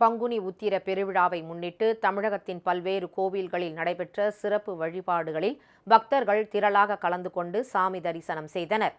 பங்குனி உத்திர பெருவிழாவை முன்னிட்டு தமிழகத்தின் பல்வேறு கோவில்களில் நடைபெற்ற சிறப்பு வழிபாடுகளில் பக்தர்கள் திரளாக கலந்து கொண்டு சாமி தரிசனம் செய்தனர்.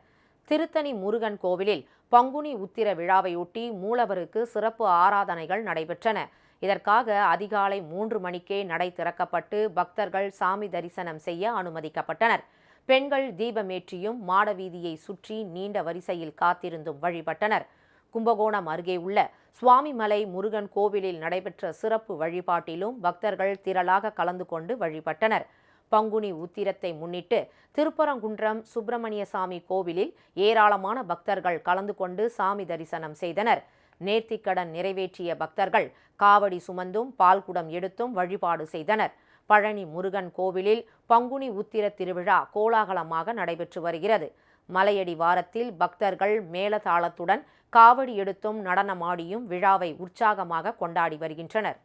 திருத்தணி முருகன் கோவிலில் பங்குனி உத்திர விழாவையொட்டி மூலவருக்கு சிறப்பு ஆராதனைகள் நடைபெற்றன. இதற்காக அதிகாலை மூன்று மணிக்கே நடை திறக்கப்பட்டு பக்தர்கள் சாமி தரிசனம் செய்ய அனுமதிக்கப்பட்டனர். பெண்கள் தீபமேற்றியும் மாடவீதியை சுற்றி நீண்ட வரிசையில் காத்திருந்தும் வழிபட்டனர். கும்பகோணம் அருகே உள்ள சுவாமிமலை முருகன் கோவிலில் நடைபெற்ற சிறப்பு வழிபாட்டிலும் பக்தர்கள் திரளாக கலந்து கொண்டு வழிபட்டனர். பங்குனி உத்திரத்தை முன்னிட்டு திருப்பரங்குன்றம் சுப்பிரமணிய சாமி கோவிலில் ஏராளமான பக்தர்கள் கலந்து கொண்டு சாமி தரிசனம் செய்தனர். நேர்த்திக்கடன் நிறைவேற்றிய பக்தர்கள் காவடி சுமந்தும் பால்குடம் எடுத்தும் வழிபாடு செய்தனர். பழனி முருகன் கோவிலில் பங்குனி உத்திர திருவிழா கோலாகலமாக நடைபெற்று வருகிறது. மலையடி வாரத்தில் பக்தர்கள் மேலதாளத்துடன் காவடி எடுத்தும் நடனமாடியும் விழாவை உற்சாகமாக கொண்டாடி வருகின்றனர்.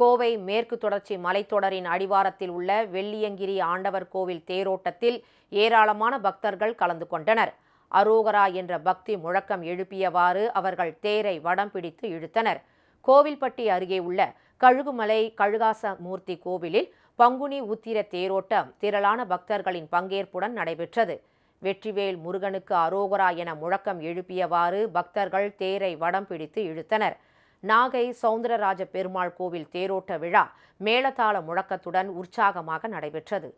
கோவை மேற்கு தொடர்ச்சி மலைத்தொடரின் அடிவாரத்தில் உள்ள வெள்ளியங்கிரி ஆண்டவர் கோவில் தேரோட்டத்தில் ஏராளமான பக்தர்கள் கலந்து கொண்டனர். அரோகரா என்ற பக்தி முழக்கம் எழுப்பியவாறு அவர்கள் தேரை வடம் பிடித்து இழுத்தனர். கோவில்பட்டி அருகே உள்ள கழுகுமலை கழுகாச மூர்த்தி கோவிலில் பங்குனி உத்திர தேரோட்டம் திரளான பக்தர்களின் பங்கேற்புடன் நடைபெற்றது. வெற்றிவேல் முருகனுக்கு அரோகரா என முழக்கம் எழுப்பியவாறு பக்தர்கள் தேரை வடம் பிடித்து இழுத்தனர். நாகை சவுந்தரராஜ பெருமாள் கோவில் தேரோட்ட விழா மேளதாள முழக்கத்துடன் உற்சாகமாக நடைபெற்றது.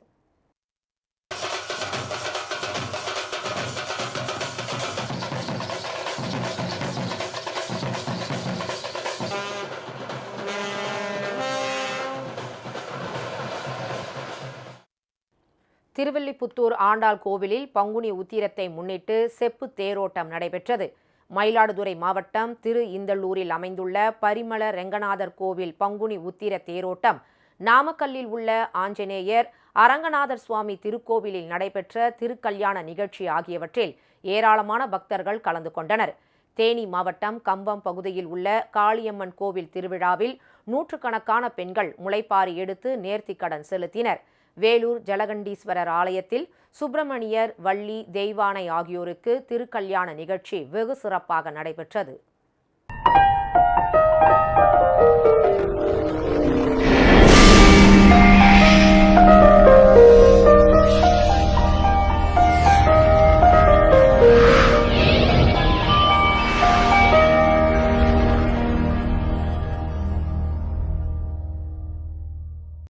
திருவில்லிபுத்தூர் ஆண்டாள் கோவிலில் பங்குனி உத்திரத்தை முன்னிட்டு செப்பு தேரோட்டம் நடைபெற்றது. மயிலாடுதுறை மாவட்டம் திரு இந்தளூரில் அமைந்துள்ள பரிமள ரெங்கநாதர் கோவில் பங்குனி உத்திர தேரோட்டம் நாமக்கல்லில் உள்ள ஆஞ்சநேயர் அரங்கநாதர் சுவாமி திருக்கோவிலில் நடைபெற்ற திருக்கல்யாண நிகழ்ச்சி ஆகியவற்றில் ஏராளமான பக்தர்கள் கலந்து கொண்டனர். தேனி மாவட்டம் கம்பம் பகுதியில் உள்ள காளியம்மன் கோவில் திருவிழாவில் நூற்றுக்கணக்கான பெண்கள் முளைப்பாரி எடுத்து நேர்த்திக்கடன் செலுத்தினர். வேலூர் ஜலகண்டீஸ்வரர் ஆலயத்தில் சுப்பிரமணியர் வள்ளி தெய்வானை ஆகியோருக்கு திருக்கல்யாண நிகழ்ச்சி வெகு சிறப்பாக நடைபெற்றது.